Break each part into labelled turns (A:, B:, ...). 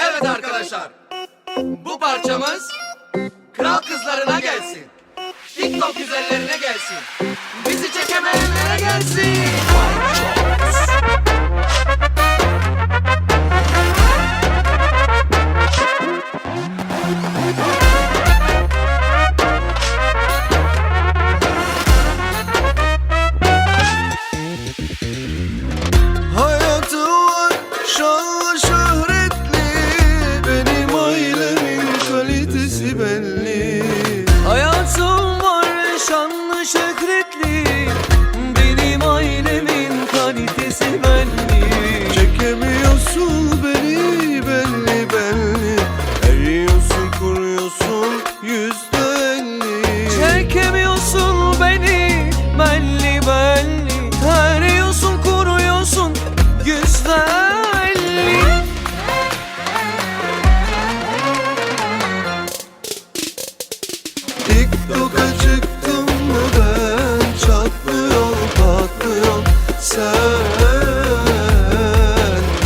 A: Evet arkadaşlar. Bu parçamız kral kızlarına gelsin. TikTok güzellerine gelsin.
B: TikTok'a çıktım mı ben? Çatlıyor patlıyor. Sen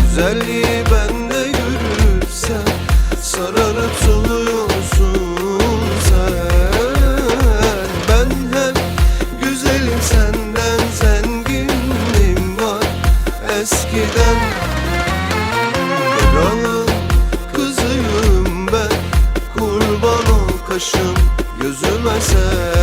B: Güzelliği bende görürsen Sararıp soluyorsun sen. Ben hem güzelim senden zenginliğim var. Eskiden Kralın kızıyım ben. Kurban ol kaşım gözüme sen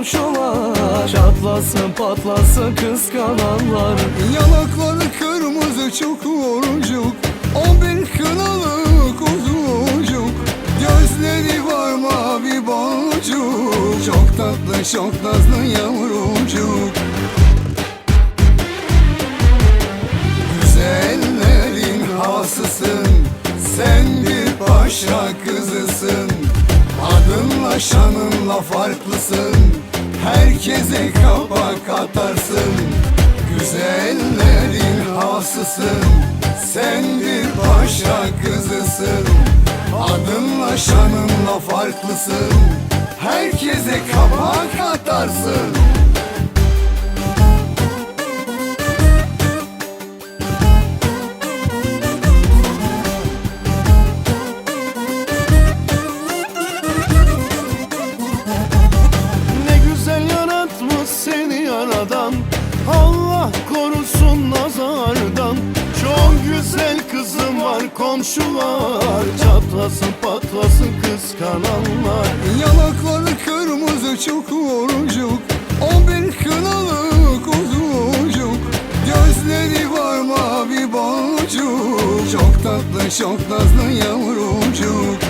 C: komşular. Çatlasın patlasın kıskananlar.
B: Yanakları kırmızı çok boncuk. O bir kınalı kuzucuk Gözleri var mavi boncuk. Çok tatlı çok nazlı yavrucuk. Güzellerin havasısın. Sen bir paşa kızısın. Adınla şanınla farklısın Herkese kapak atarsın Güzellerin havasısın. Sen bir paşa kızısın. Adınla şanınla farklısın. Herkese kapak atarsın
C: yaradan Allah korusun nazardan. Çok güzel kızım var komşular. Çatlasın patlasın kıskananlar.
B: Yanakları kırmızı çok boncuk O bir kınalı kuzucuk Gözleri var mavi boncuk. Çok tatlı çok nazlı yavrucuk